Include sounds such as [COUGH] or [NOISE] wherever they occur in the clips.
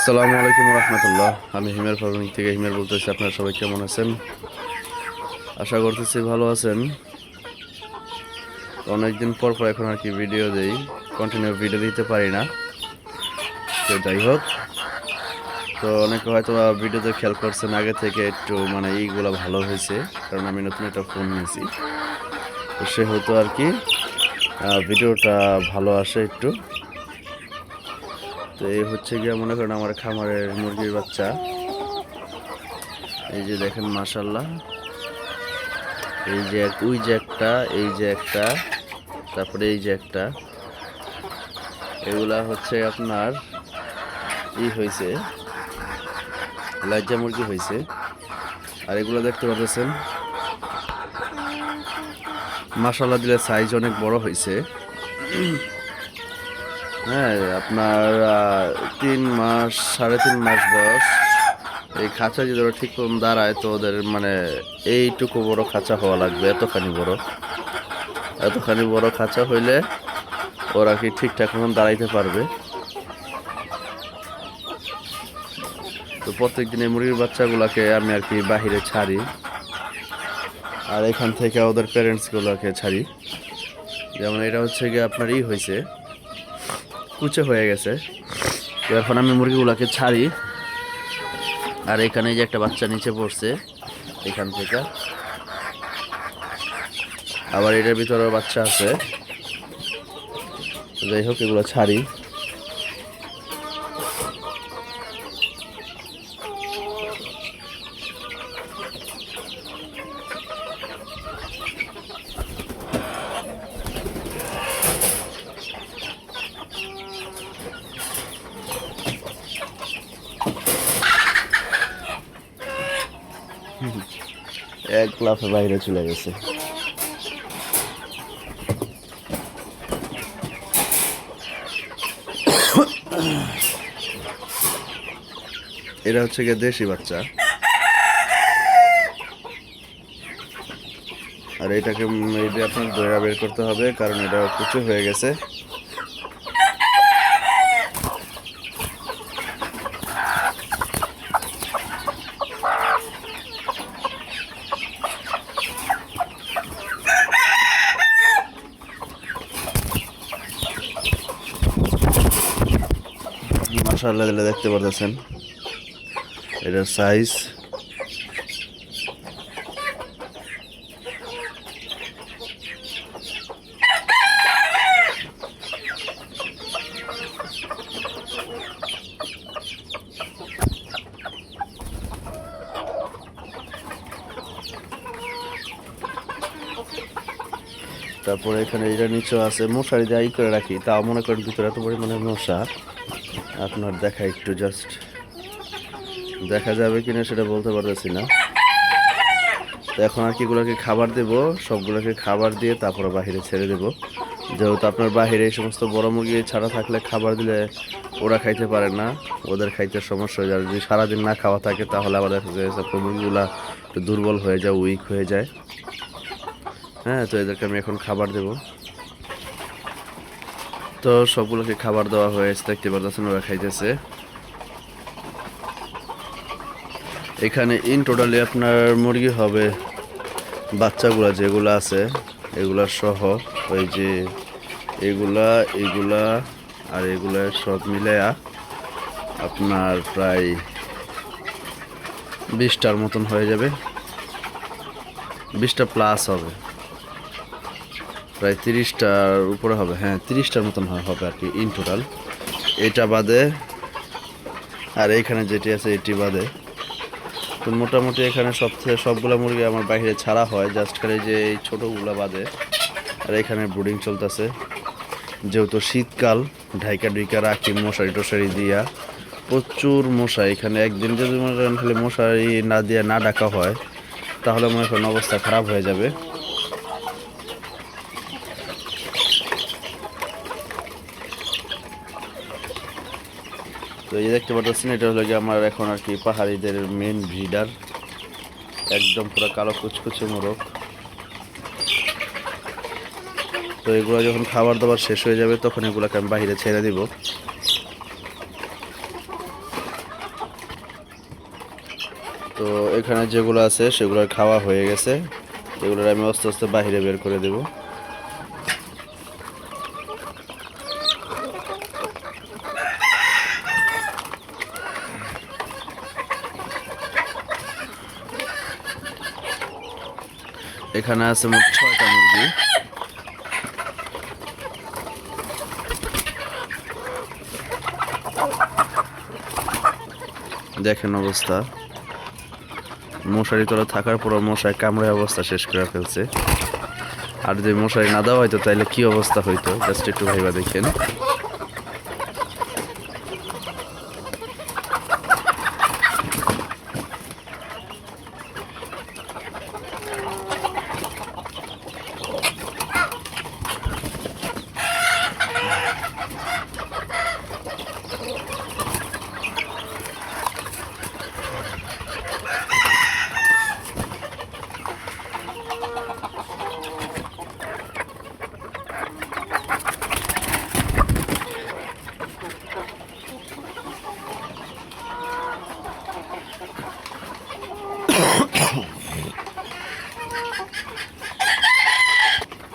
আসসালামু আলাইকুম রহমতুল্লাহ। আমি হিমের ফার্মিং থেকে হিমের বলতেছি, আপনারা সবাই কেমন আছেন? আশা করতেছি ভালো আছেন। অনেকদিন পর পর এখন আর কি ভিডিও দেই কন্টিনিউ ভিডিও দিতে পারি না। তো যাই হোক, তো অনেকে হয়তো ভিডিওতে খেয়াল করছেন, আগে থেকে একটু মানে এইগুলো ভালো হয়েছে, কারণ আমি নতুন একটা ফোন নিয়েছি। তো সে হয়তো আর কি ভিডিওটা ভালো আসে একটু। তো এই হচ্ছে গিয়ে মনে করেন আমার খামারের মুরগির বাচ্চা। এই যে দেখেন মাশাল্লাহ এই যে ওই যে একটা, এই যে একটা, তারপরে এই যে একটা। এগুলা হচ্ছে আপনার ই হয়েছে লাজ্জা মুরগি হয়েছে আর এগুলো দেখতে পাচ্ছেন মাশাল্লাহ দিলে সাইজ অনেক বড় হয়েছে হ্যাঁ আপনার তিন মাস, সাড়ে তিন মাস বয়স। এই খাঁচা যদি ওরা ঠিক মতন দাঁড়ায়, তো ওদের মানে এইটুকু বড় খাঁচা হওয়া লাগবে, এতখানি বড়। এতখানি বড় খাঁচা হইলে ওরা কি ঠিকঠাক মতন দাঁড়াইতে পারবে? তো প্রত্যেক দিন এই মুরগির বাচ্চাগুলোকে আমি আর কি বাহিরে ছাড়ি। আর এখান থেকে ওদের প্যারেন্টসগুলোকে ছাড়ি। যেমন এটা হচ্ছে গিয়ে আপনার ই হয়েছে কুচে হয়ে গেছে। এখন আমি মুরগিগুলোকে ছাড়ি। আর এখানে যে একটা বাচ্চা নিচে পড়ছে, এখান থেকে। আবার এটার ভিতরে বাচ্চা আছে। যাই হোক, এগুলো ছাড়ি। এক লাফে বাইরে চলে গেছে। এটা হচ্ছে গিয়ে দেশি বাচ্চা। আর এটাকে আপনার দয়া বের করতে হবে, কারণ এটা কুচু হয়ে গেছে। মাসাল্লাহ দেখতে পারতেছেন? এটার সাইজ তারপরে এখানে এটা নিচে আছে, মশারি দিয়ে করে রাখি। তাও মনে করেন ভিতরে এত পরিমাণে মশা। আপনার দেখা একটু জাস্ট দেখা যাবে কিনা সেটা বলতে পারতেছি না। তো এখন আর কি এগুলোকে খাবার দেব, সবগুলোকে খাবার দিয়ে তারপরে বাহিরে ছেড়ে দেব। যেহেতু আপনার বাহিরে এই সমস্ত বড় মুরগি ছাড়া থাকলে খাবার দিলে ওরা খাইতে পারে না, ওদের খাইতে সমস্যা হয়ে যায়। যদি সারাদিন না খাওয়া থাকে, তাহলে আবার দেখা যায় সব মুরগিগুলা একটু দুর্বল হয়ে যায় উইক হয়ে যায়। হ্যাঁ তো এদেরকে আমি এখন খাবার দেবো। তো সবগুলোকে খাবার দেওয়া হয়েছে, দেখতে পাচ্ছেন ওরা খাইতেছে। এখানে ইন টোটালি আপনার মুরগি হবে, বাচ্চাগুলা যেগুলো আছে, এগুলা সহ, ওই যে এগুলা এগুলা, আর এগুলা সব মিলায়া আপনার প্রায় বিশটার মতন হয়ে যাবে। বিশটা প্লাস হবে। প্রায় তিরিশটার উপরে হবে। হ্যাঁ তিরিশটার মতন হবে আর কি ইন টোটাল এটা বাদে, আর এইখানে যেটি আছে, এটি বাদে। তো মোটামুটি এখানে সব সবগুলো মুরগি আমার বাইরে ছাড়া হয় জাস্ট খালি যে এই ছোটোগুলো বাদে। আর এখানে ব্রুডিং চলতেছে। যেহেতু শীতকাল, ঢাইকা ডুইকা রাখি, মশারি টশারি দিয়া। প্রচুর মশা এখানে। একদিন যদি মনে করেন খালি মশারি না দিয়ে না ডাকা হয়, তাহলে মনে করেন অবস্থা খারাপ হয়ে যাবে। তো এই দেখতে পাচ্ছেন, এটা হলো কি আমার এখন আর কি পাহাড়িদের মেন ব্রিডার একদম পুরো কালো কুচকুচে মোরগ। তো এগুলো যখন খাবার দাবার শেষ হয়ে যাবে, তখন এগুলোকে আমি বাহিরে ছেড়ে দিব। তো এখানে যেগুলো আছে সেগুলোর খাওয়া হয়ে গেছে। এগুলোর আমি আস্তে আস্তে বাহিরে বের করে দেবো। এখানে আছে মোট ছয়টা মুরগি। দেখেন অবস্থা। মশারি তলা থাকার পর মশায় কামড়ে অবস্থা শেষ করে ফেলছে। আর যদি মশারি না দেওয়া হয়তো তাহলে কি অবস্থা হইতো? জাস্ট একটু ভাইবা দেখেন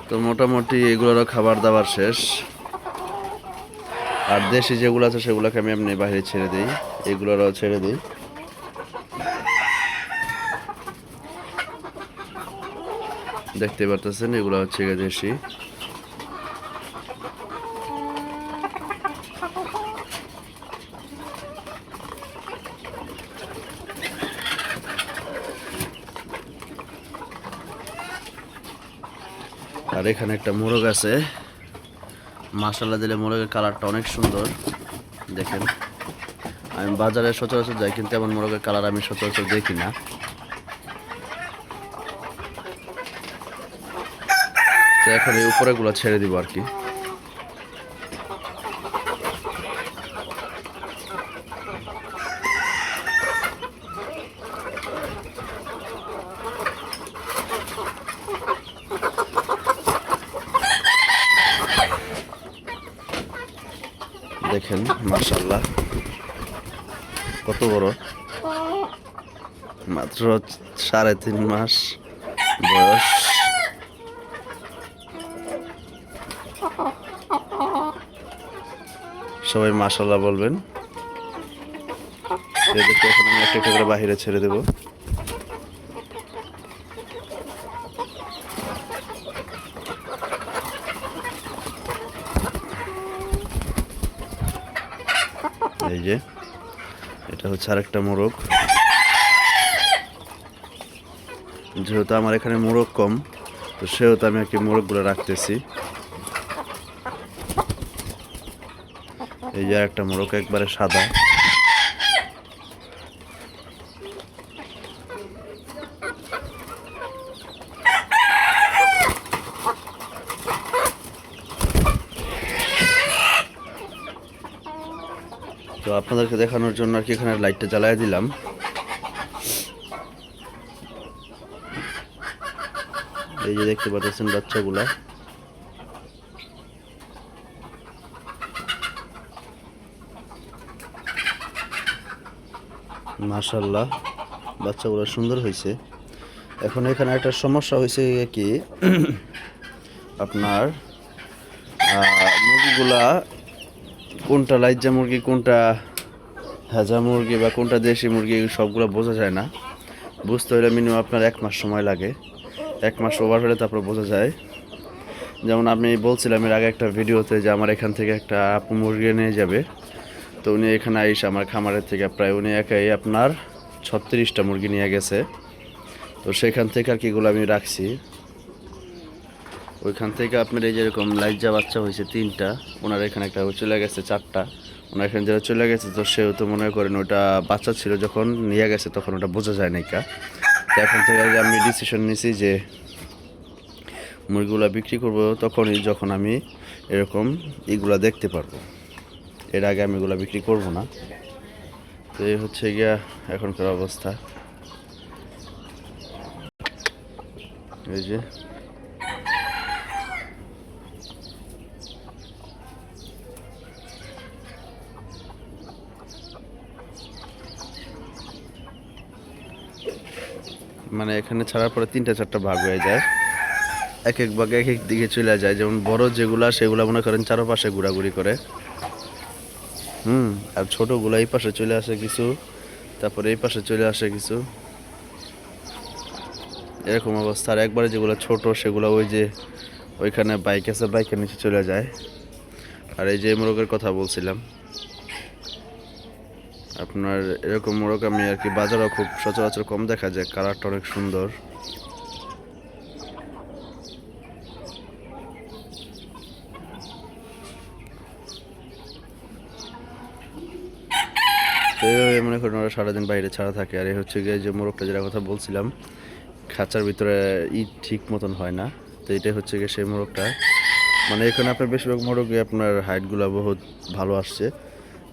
তো মোটামুটি এগুলোরও খাবার দাবার শেষ। আর দেশি যেগুলো আছে সেগুলোকে আমি এমনি বাইরে ছেড়ে দিই। এগুলোরও ছেড়ে দিই। দেখতে পারতেছেন, এগুলো হচ্ছে দেশি। আর এখানে একটা মোরগ আছে। মাসালা দিলে মোরগের কালারটা অনেক সুন্দর। দেখেন, আমি বাজারে সচরাচর যাই, কিন্তু এমন মোরগের কালার আমি সচরাচর দেখি না। তো এখন এই উপরেগুলো ছেড়ে দিব আর কি দেখেন মাশাল্লাহ কত বড়। মাত্র সাড়ে তিন মাস বয়স। সবাই মাশাল্লাহ বলবেন। বাহিরে ছেড়ে দেবো। এই যে। এটা হচ্ছে আরেকটা মোরগ। যেহেতু আমার এখানে মোরগ কম, তো সেহেতু আমি একটি মোরগ মোরগগুলো রাখতেছি। এই যে একটা মোরগ, একবারে সাদা। আপনাদেরকে দেখানোর জন্য আর কি এখানে লাইটটা জ্বালাই দিলাম। এই যে দেখতে পাচ্ছেন বাচ্চাগুলা। মাশাল্লাহ বাচ্চাগুলো সুন্দর হয়েছে। এখন এখানে একটা সমস্যা হয়েছে কি, [CLEARS THROAT] আপনার মুরগিগুলা কোনটা লাইজা মুরগি, কোনটা হাজা মুরগি বা কোনটা দেশি মুরগি সবগুলো বোঝা যায় না। বুঝতে হলে মিনিমাম আপনার এক মাস সময় লাগে। এক মাস ওভার হলে তারপর বোঝা যায়। যেমন আমি বলছিলাম এর আগে একটা ভিডিওতে যে আমার এখান থেকে একটা আপু মুরগি নিয়ে যাবে। তো উনি এখানে আইস আমার খামারের থেকে প্রায় উনি একাই আপনার ছত্রিশটা মুরগি নিয়ে গেছে। তো সেখান থেকে আর কিগুলো আমি রাখছি। ওইখান থেকে আপনার এই যেরকম লাইজা বাচ্চা হয়েছে তিনটা, ওনার এখানে একটা চলে গেছে চারটা। ওনার এখানে যেটা চলে গেছে, তো সেও তো মনে করেন ওটা বাচ্চা ছিল, যখন নিয়ে গেছে তখন ওটা বোঝা যায় না তো এখন থেকে আমি ডিসিশন নিছি যে মুরগিগুলো বিক্রি করব, তখনই যখন আমি এরকম এগুলা দেখতে পারব। এর আগে আমি এগুলো বিক্রি করব না। তো এই হচ্ছে গিয়া এখনকার অবস্থা। এই যে মানে এখানে ছাড়ার পরে তিনটা চারটা ভাগ হয়ে যায়। এক এক ভাগে এক এক দিকে চলে যায়। যেমন বড় যেগুলা, সেগুলা মনে করেন চারপাশে ঘোরাঘুরি করে। হুম, আর ছোটগুলা এই পাশে চলে আসে কিছু, তারপরে এই পাশে চলে আসে কিছু। এরকম অবস্থা। আর একবারে যেগুলো ছোট, সেগুলো ওই যে ওইখানে বাইক আছে, বাইকের নিচে চলে যায়। আর এই যে মোরগের কথা বলছিলাম। আপনার এরকম মোরগ আমি আর কি বাজারও খুব সচরাচর কম দেখা যায়, কালারটা অনেক সুন্দর। এইভাবে মনে করেন ওরা সারাদিন বাইরে ছাড়া থাকে, আর এই হচ্ছে গিয়ে যে মোরগটা যেটা কথা বলছিলাম, খাঁচার ভিতরে ইট ঠিক মতন হয় না, তো এটাই হচ্ছে গিয়ে সেই মোরগটা মানে এখানে আপনার বেশিরভাগ মোরগে আপনার হাইটগুলো বহুত ভালো আসছে।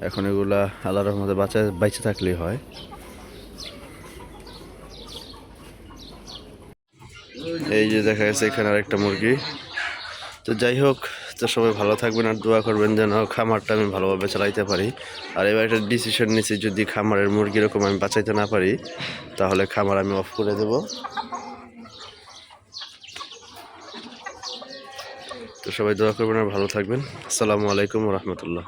এখন এগুলা আল্লাহর রহমতে বাঁচা, বাইচে থাকলেই হয়। এই যে দেখা গেছে এখানে আরেকটা মুরগি। তো যাই হোক, তো সবাই ভালো থাকবেন আর দোয়া করবেন যেন খামারটা আমি ভালোভাবে চালাইতে পারি। আর এবার একটা ডিসিশন নিছি, যদি খামারের মুরগি এরকম আমি বাঁচাইতে না পারি, তাহলে খামার আমি অফ করে দেব। তো সবাই দোয়া করবেন আর ভালো থাকবেন। আসসালামু আলাইকুম রহমতুল্লাহ।